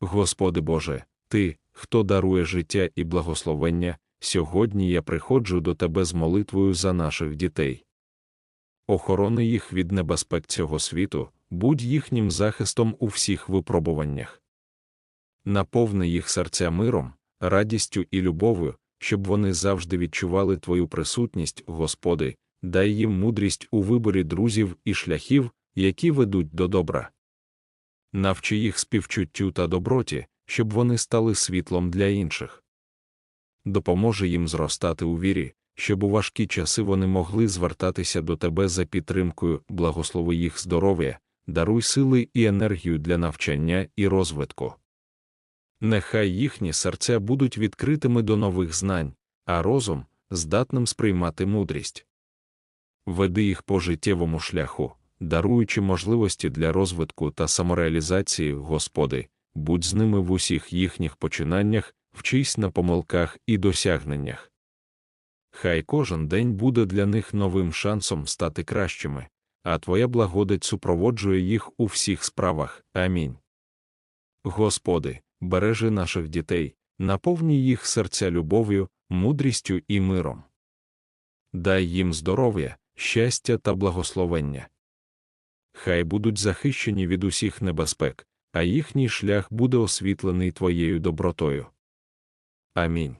Господи Боже, Ти, хто дарує життя і благословення, сьогодні я приходжу до Тебе з молитвою за наших дітей. Охорони їх від небезпек цього світу, будь їхнім захистом у всіх випробуваннях. Наповни їх серця миром, радістю і любов'ю, щоб вони завжди відчували Твою присутність, Господи, дай їм мудрість у виборі друзів і шляхів, які ведуть до добра. Навчи їх співчуттю та доброті, щоб вони стали світлом для інших. Допоможи їм зростати у вірі, щоб у важкі часи вони могли звертатися до Тебе за підтримкою, благослови їх здоров'я, даруй сили і енергію для навчання і розвитку. Нехай їхні серця будуть відкритими до нових знань, а розум здатним сприймати мудрість. Веди їх по життєвому шляху, даруючи можливості для розвитку та самореалізації, Господи, будь з ними в усіх їхніх починаннях, вчись на помилках і досягненнях. Хай кожен день буде для них новим шансом стати кращими, а Твоя благодать супроводжує їх у всіх справах. Амінь. Господи, бережи наших дітей, наповні їх серця любов'ю, мудрістю і миром. Дай їм здоров'я, щастя та благословення. Хай будуть захищені від усіх небезпек, а їхній шлях буде освітлений Твоєю добротою. Амінь.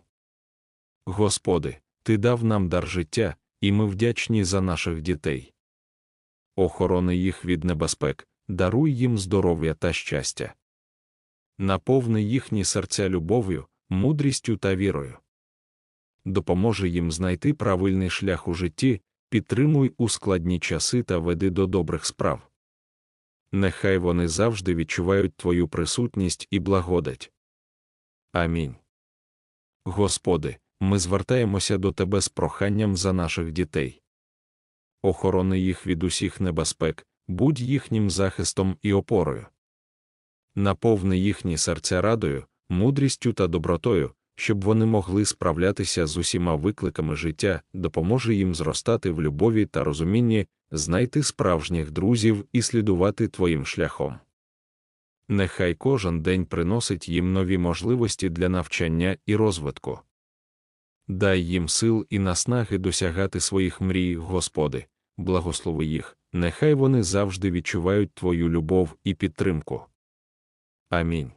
Господи, Ти дав нам дар життя, і ми вдячні за наших дітей. Охорони їх від небезпек, даруй їм здоров'я та щастя. Наповни їхні серця любов'ю, мудрістю та вірою. Допоможи їм знайти правильний шлях у житті, підтримуй у складні часи та веди до добрих справ. Нехай вони завжди відчувають Твою присутність і благодать. Амінь. Господи, ми звертаємося до Тебе з проханням за наших дітей. Охорони їх від усіх небезпек, будь їхнім захистом і опорою. Наповни їхні серця радою, мудрістю та добротою, щоб вони могли справлятися з усіма викликами життя, допоможе їм зростати в любові та розумінні, знайти справжніх друзів і слідувати Твоїм шляхом. Нехай кожен день приносить їм нові можливості для навчання і розвитку. Дай їм сил і наснаги досягати своїх мрій, Господи, благослови їх, нехай вони завжди відчувають Твою любов і підтримку. Амінь.